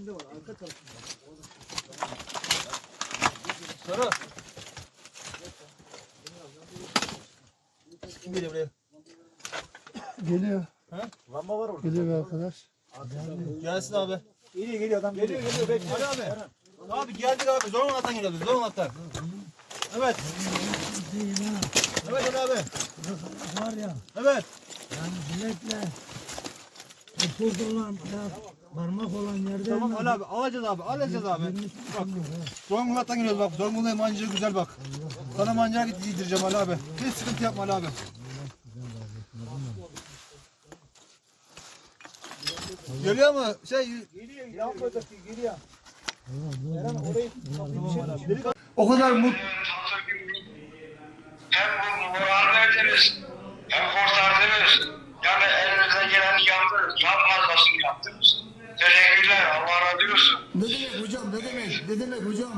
önünde var. Arka tarafında. Sarı. Kim geliyor buraya? Geliyor. Ha? Lamba var orada. Geliyor bir arkadaş. Gelsin abi. Geliyor geliyor adam geliyor. Geliyor geliyor bekle. Ali abi. Abi geldik abi. Zor anahtan geliyordu. Zor anahtan. Evet. Evet Ali abi. Var ya. Evet. Yani bilekle. Kurdular mı? Tamam parmak olan yerde Tamam Ali abi. Alacağız abi. Alacağız abi. Bak. Zonguldak'tan geliyoruz bak. Zonguldak'ın mancığı güzel bak. Sana mancağı giydireceğim Ali abi. Hiç sıkıntı yapma Ali abi. Geliyor mu? Şey Geliyor lambadaki geliyor. O kadar mut hem bu moral verdiniz hem kurtardınız. Yani elinizden geleni yaptınız. Yan fazlasını yaptınız. Teşekkürler. Allah razı olsun. ne hocam ne demek ne demek hocam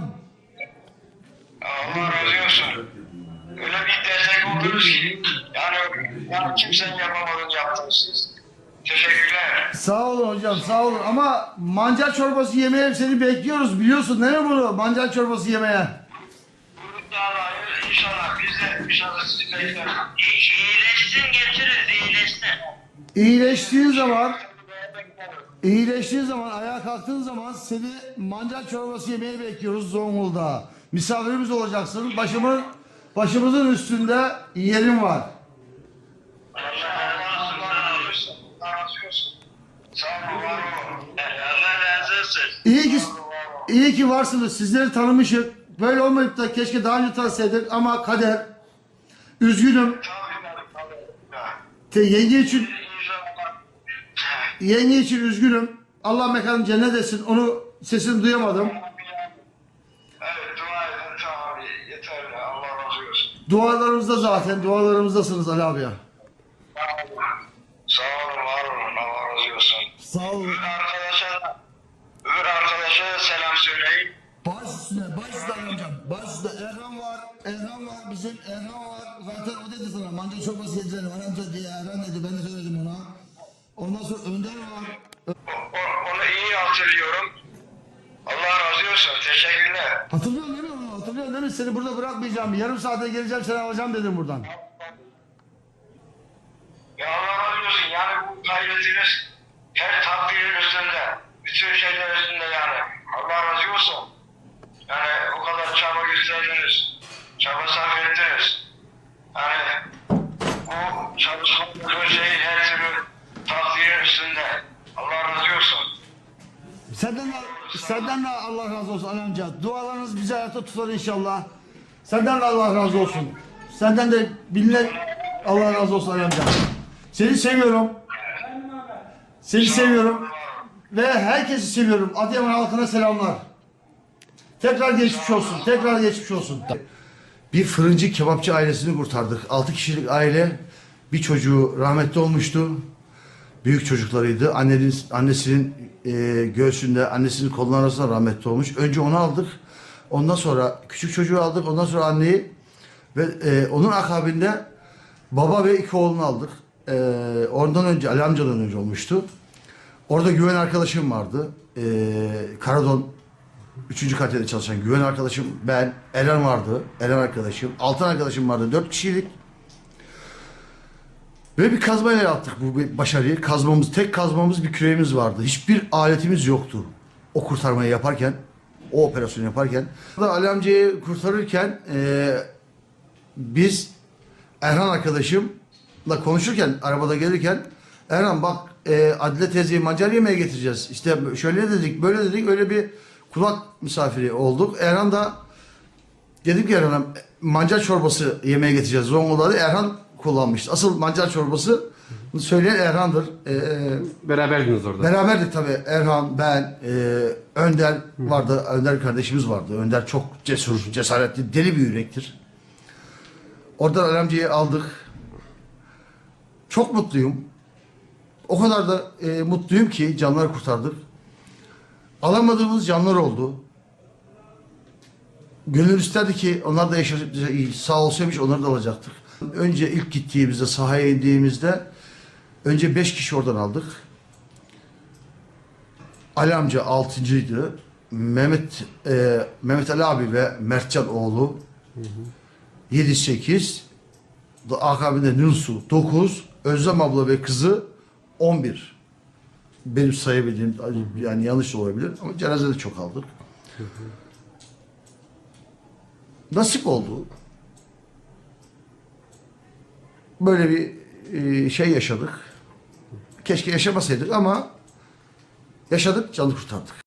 Allah razı olsun. Öyle bir destek oldunuz ki yani, yani kimsenin yapamadığını yaptınız siz. Teşekkürler. Sağ olun hocam sağ olun ama mancar çorbası yemeye seni bekliyoruz biliyorsun değil mi bunu mancar çorbası yemeye İnşallah, inşallah biz de inşallah sizi bekleriz. İyileşsin getiririz, iyileşsin. İyileştiğin zaman iyileştiğin zaman ayağa kalktığın zaman seni mancar çorbası yemeye bekliyoruz Zonguldak'a. Misafirimiz olacaksın. Başımın başımızın üstünde yerin var. İyi ki iyi ki varsınız. Sizleri tanımışık. Böyle olmayıp da keşke daha önce tanısaydık ama kader. Üzgünüm. Te- Yenge için. Yenge için üzgünüm. Allah mekanı cennet etsin. Onu sesini duyamadım. Evet, dua edin tabii. Yeterli. Allah razı olsun. Dualarımızda zaten. Dualarımızdasınız Ali abi ya. Sağ olun, var olun. Allah razı olsun. Sağ olun. Öbür arkadaşa da, öbür arkadaşa da selam söyleyin. Baş üstüne, baş üstüne amcam. Baş üstüne. Erhan var. Erhan var. Bizim Erhan var. Zaten o dedi sana. Manca çorbası yedirelim. Var amca diye Erhan dedi. Ben de söyledim ona. Ondan sonra Önder var. Onu iyi hatırlıyorum. Allah razı olsun. Teşekkürler. Hatırlıyorsun değil mi onu? Hatırlıyorsun değil mi? Seni burada bırakmayacağım. Yarım saate geleceğim seni alacağım dedim buradan. Ya Allah razı olsun. Yani bu gayretiniz her takdirin üstünde. Bütün şeyler üstünde yani. Allah razı olsun. Yani o kadar çaba gösterdiniz. Çaba sarf ettiniz. Yani bu çalışmadığınız şey her üstünde. Allah razı olsun. Senden de, senden de Allah razı olsun Ali amca. Dualarınız bizi hayatta tutar inşallah. Senden de Allah razı olsun. Senden de binler Allah razı olsun Ali amca. Seni seviyorum. Seni seviyorum. Ve herkesi seviyorum. Adıyaman halkına selamlar. Tekrar geçmiş olsun. Tekrar geçmiş olsun. Bir fırıncı kebapçı ailesini kurtardık. 6 kişilik aile bir çocuğu rahmetli olmuştu. Büyük çocuklarıydı. Annenin, annesinin e, göğsünde, annesinin kolunun arasında rahmetli olmuş. Önce onu aldık. Ondan sonra küçük çocuğu aldık. Ondan sonra anneyi ve e, onun akabinde baba ve iki oğlunu aldık. E, ondan önce Ali amcadan önce olmuştu. Orada güven arkadaşım vardı. E, Karadon Üçüncü kalitede çalışan güven arkadaşım ben, Eren vardı, Eren arkadaşım, Altın arkadaşım vardı. Dört kişiydik. Ve bir kazmayla yaptık bu başarıyı. Kazmamız, tek kazmamız bir küreğimiz vardı. Hiçbir aletimiz yoktu. O kurtarmayı yaparken, o operasyonu yaparken. Burada Ali amcayı kurtarırken eee, biz Erhan arkadaşımla konuşurken, arabada gelirken Erhan bak e, Adile teyzeyi mancar yemeğe getireceğiz. İşte şöyle dedik, böyle dedik. Öyle bir kulak misafiri olduk. Erhan da dedim ki Erhan'a mancar çorbası yemeğe getireceğiz. Zonguldak'ta Erhan kullanmıştı. Asıl mancar çorbası söyleyen Erhan'dır. Ee, Beraberdiniz orada. Beraberdik tabii. Erhan, ben, e, Önder vardı. Önder kardeşimiz vardı. Önder çok cesur, cesaretli, deli bir yürektir. Oradan Alemci'yi aldık. Çok mutluyum. O kadar da e, mutluyum ki canlar kurtardık. Alamadığımız canlar oldu. Gönül isterdi ki onlar da yaşa, sağ olsaymış onları da alacaktık. Önce ilk gittiğimizde, sahaya indiğimizde önce beş kişi oradan aldık. Ali amca altıncıydı. Mehmet e, Mehmet Ali abi ve Mertcan oğlu 7-8 da akabinde Nilsu 9 Özlem abla ve kızı 11 benim sayabildiğim yani yanlış olabilir ama cenazede çok aldık. Nasip oldu. Böyle bir e, şey yaşadık. Keşke yaşamasaydık ama yaşadık, canı kurtardık.